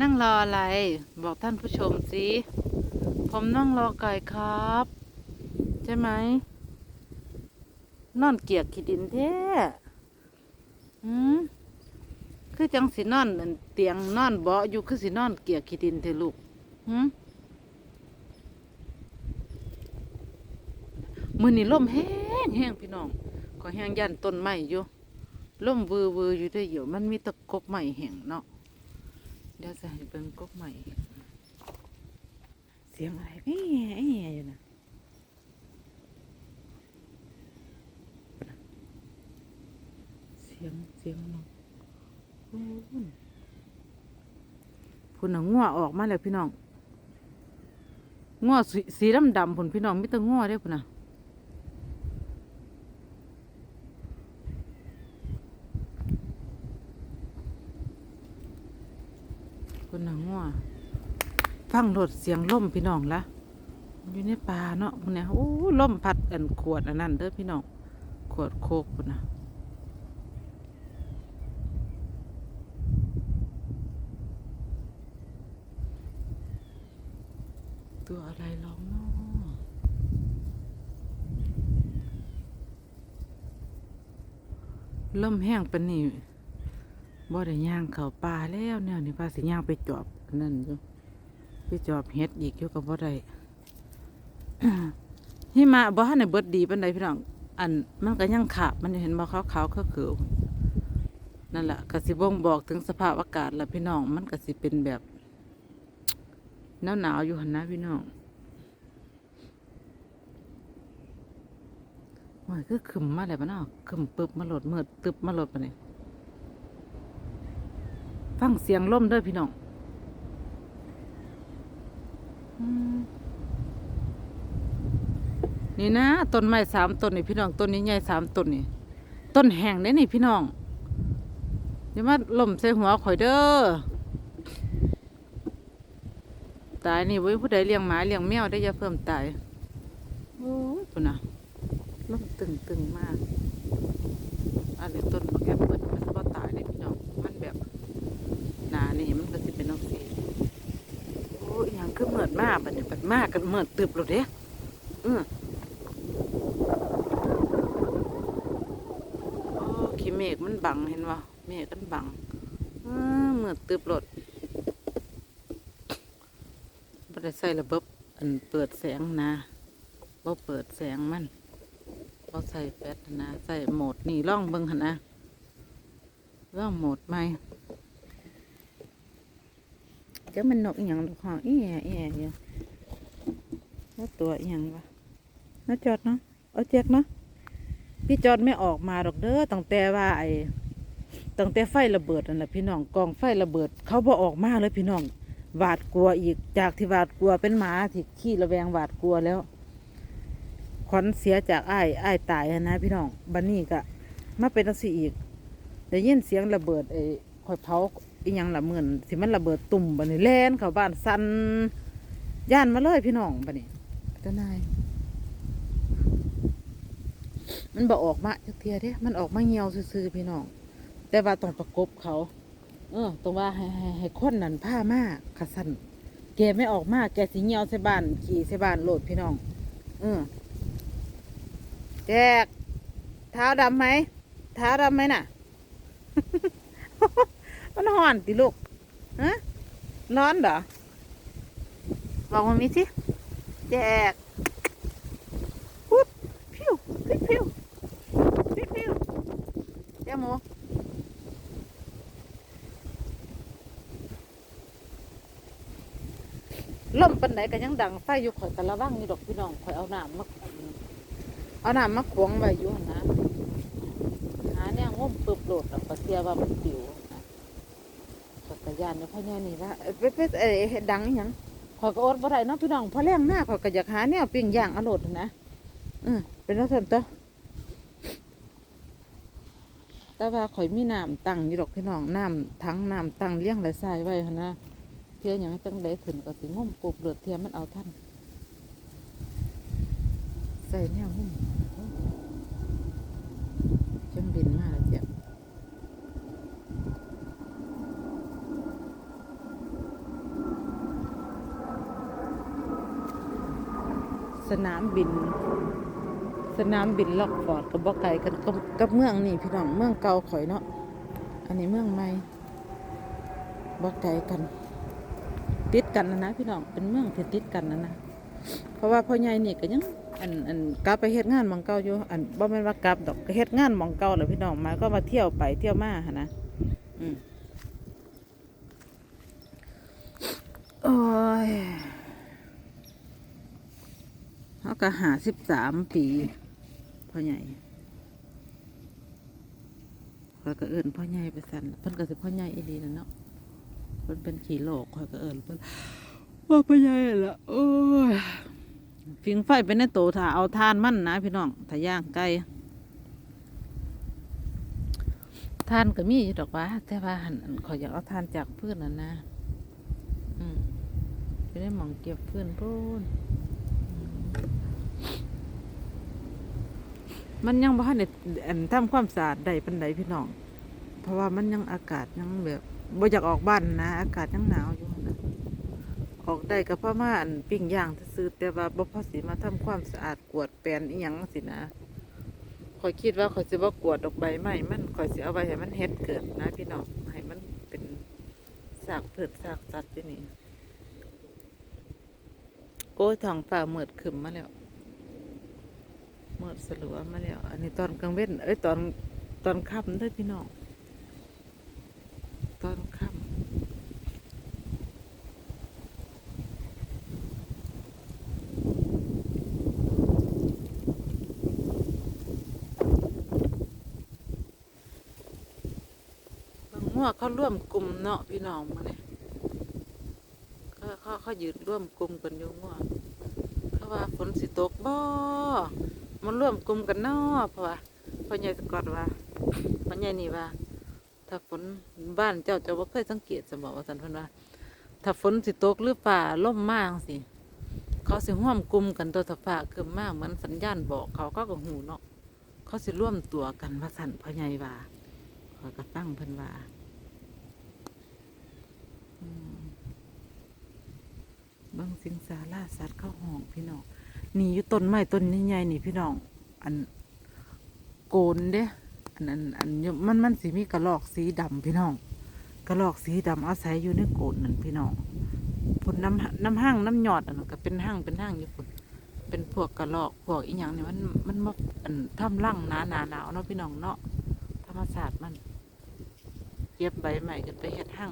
นั่งรออะไร บอกท่านผู้ชมสิผมนั่งรอไก่ครับ ใช่ไหมนอนเกียกขี้ดินแท้หืมคือจังสินอนอันเตียงนอนเบาอยู่คือสินอนเกียกขี้ดินเถอะลูกหืมมือนี่ล่มแห้งแห้งพี่น้องก็แห้งยันต้นไม้อยู่ล่มวือวืออยู่ด้ออยู่มันมีตะกกไม้แห้งเนาะ เดี๋ยวจะให้เบิ่งกกใหม่ เสียงอะไรพี่ไอ้อยู่นะเสียงเสียงน้องพูนพุ่นน่ะงัวออกมาแล้วพี่น้องงัวสีสีดำดำๆพุ่นพี่น้องมีแต่งัวเด้อพุ่นน่ะ พุ่นน่ะงัวฟังรถเสียงล่มพี่น้องละอยู่ในป่าเนาะพุ่นเนี่ยโอ้ล่มพัดอันขวดอันนั้นเด้อพี่น้องขวดโคกพุ่นะตัวอะไรร้องเนาะล่มแห้งปนนี่ บ่ได้ย่างเข้าป่าแล้วแนวนี้ป่าสิย่างไปจอบนั่นอยู่ไปจอบเฮ็ดอีกอยู่กับบ่ได้หิมะบ่ทันได้เบิดดีปานใดพี่น้องอันมันก็ยังขาบมันเห็นบ่ขาวๆเขียวๆนั่นแหละก็สิบ่งบอกถึงสภาพอากาศล้วพี่น้อง มันก็สิเป็นแบบหนาวหนาวๆอยู่หันนะพี่น้องมันคือขึ้นมาเลยปะเนาะขึ้นปึ๊บมาหลดเมื่อตึบมาหลดปะเนี่ย ฟังเสียงลมเด้อพี่น้องนี่นะต้นไม้สามต้นนี่พี่น้องต้นนี้ใหญ่สามต้นนี่ต้นแห้งเด้นี่พี่น้องอย่ามาล่มใส่หัวข่อยเด้อตายนี่เว้ผู้ใดเลี้ยงหมาเลี้ยงแมวได้ยาเพิ่มตายโอ้ยปุ่นนะลมตึงตึงมากอันนี้ต้นบักแอปเปิ้ลมันก็ตายเลยพี่น้องมันแบบหนานี่มันก็สิเป็นน้องสีโอ้ยอหยังคือเห มือดมากบัดนี้บัดมากกันเมือดตึบเลยเด้เออโอ้ขี้เมฆมันบังเห็นว่าเมฆมันบังเหมือดตึบรถบ่ไดใส่ระบบอันเปิดแสงนะบ่เปิดแสงมันบ่ใส่แฟลชนะ ใส่โหมดนี่ล่องเบิ่งหันนะล่องโหมดใหม จ้ามันนกอีหยังดอกห้องอีแออีแออยู่แล้วตัวอีหยังวะน่าจอดเนาะเอาแจกเนาะพี่จอดไม่ออกมาดอกเด้อตั้งแต่ว่าไอ้ตั้งแต่ไฟระเบิดนั่นแหละพี่น้องกองไฟระเบิด เขาบ่ออกมาเลยพี่น้องหวาดกลัวอีกจากที่หวาดกลัวเป็นหมาที่ขี้ระแวงหวาดกลัวแล้วขวัญเสียจากไอ้ายอ้ตายนะพี่น้องบันนี้ก็มาเป็นตังสีอีกได้ยินเสียงระเบิดไอ้คอยเผา อีหยังละเหมือนสิมันระเบิดตุ่มบันนี้แล่นเข้าบ้านสันย่านมาเลยพี่น้องบันนี้เจ้านายมันบอกออกมาจักเทียเด้มันออกมาเงียวซื่อๆพี่น้อง แต่ว่าต้องประกบเขา เออตรงว่าให้ให้ให้คนนั่นผ้ามากขะสันแกไม่ออกมาแกสิเหี่ยวใส่บ้านขี่ใส่บ้านโหลดพี่น้อง เออแจกเท้าดำไหมเท้าดำไหมน่ะ มันห่อนติลูกฮะร้อนเหรอ บอกมันมีสิ แจกพุดพิวพิวพิวพิวพิวเจ้าหมูล่มปันไหนก็ยังดังไฟอยู่ข่อยกะระวังอยู่ดอกพี่น้องข่อยเอาน้ำมาเอาน้ำมาขวงไว้อยู่นะหาเนี่ยงมปึบโหลดดอกกระเสียว่ามันปิว กระยานเนาะพ่อแน่นี่ว่าเป็ดเป็ดเอ้ดังอหยังข่อยก็อดบ่ได้เนาะพี่น้องพอแรงหน้าข่อยก็อยากหาแนวปิ้งย่างอาโหลดหั่นะอือเป็นจังซั่นตัวแต่ว่าข่อยมีน้ำตั้งอยู่ดอกพี่น้องน้ำทั้งน้ำตั้งเลี้ยงและทรายไว้หั่นนะเทียอย่างจังได้ขึ้นก็สิงมกบเลือดเทียมันเอาท่านใส่แนวหุ่มจังบินมาแล้วเจ็บ สนามบิน สนามบินล็อกฟอร์ดกับบ่ไก่กันกับกับเมืองนี่พี่น้องเมืองเก่าข่อยเนาะอันนี้เมืองใหม่บ่ไก่กันติดกันนะนะพี่น้องเป็นเมืองที่ติดกันนะนะเพราะว่าพ่อใหญ่นี่ก็ยังอันอันกลับไปเฮ็ดงานมองเก่าอยู่อันบ่แม่นว่ากลับดอกก็เฮ็ดงานมองเก่าแหละพี่น้องมาก็มาเที่ยวไปเที่ยวมาหั่นนะอืมโอ้ย เขาก็หาสิบสามปีพ่อใหญ่ข้อยก็เอิ้นพ่อใหญ่ไปสั่นเพิ่นก็สิพ่อใหญ่อีหลีนั่นเนาะเพิ่นเป็นขี่โลกคอยก็เอิญเพิ่นว่าไปใหญ่ละโอ้ยฟิงไฟเป็นในโตถ้าเอาทานมั่นนะพี่น้องถ้าย่างไก่ทานก็มีอยู่ดอกว่าแต่ว่าหันขออยากเอาทานจากเพื่อนนั่นนะ อืมจะได้หมองเก็บเพื่อนพูนอืม มันยังบ่ทันได้อันทำความสะอาดได้ปานใดพี่น้อง เพราะว่ามันยังอากาศยังแบบบ่อยากออกบ้านนะอากาศยังหนาวอยู่นะออกได้ก็เพราะว่าอันปิ้งย่างซื้อแต่ว่าบ่พอสิมาทำความสะอาดกวดแปลนอีหยังสินะข่อยคิดว่าข่อยสิบ่กวดดอกใบไม้มันข่อยสิเอาไว้ให้มันเฮ็ดเกิดนะ พี่น้องให้มันเป็นซากพืชซากสัตว์ที่นี่โอ้ยท้องฟ้ามืดครึ้มมาแล้ว สลัวมาแล้ว อันนี้ตอนกลางเว้นเอ้ยตอนตอนค่ำเด้อพี่น้อง ตอนค่ำบางหัวเขาร่วมกลุ่มเนาะพี่น้องมาเนี่ยเขาเขาเขายืนร่วมกลุ่มกันอยู่หัวเขาว่าฝนสิตกบ่ มันร่วมกลุ่มกันเนาะเพราะว่าพ่อใหญ่สกอตว่าพ่อใหญ่นี่ว่า ถ้าฝนบ้านเจ้าเจ้าบ่เคยสังเกตสมบอกว่าสันเพิ่นว่า ถ้าฝนสิตกหรือฝ่าล่มมากสิเขาสิร่วมกลุ่มกันตัวถ้าฝ่าคือมากเหมือนสัญญาณบอกเขาก็ก็หูเนาะเขาสิร่วมตัวกันว่าสันพ่อใหญ่ว่าขอยก็ตั้งเพิ่นว่าบางสิงสาราสัตว์เข้าห้องพี่น้อง นี่อยู่ต้นไม้ต้นใหญ่ๆนี่พี่น้อง อันโกนเด้อันอันอันมันมันสีมีกระลอกสีดำพี่น้อง กระลอกสีดำอาศัยอยู่ในโกดนั่นพี่น้องผลน้ำน้ำห้างน้ำหยอดอันนั้นก็เป็นห้างเป็นห้างอยู่พุ่นเป็นพวกกระลอกพวกอีหยังนี่มันมันมาอันทำร่างหนาหนาหนาวเนาะพี่น้องเนาะธรรมศาสตร์มันเก็บใบใหม่กันไปเฮ็ดห้าง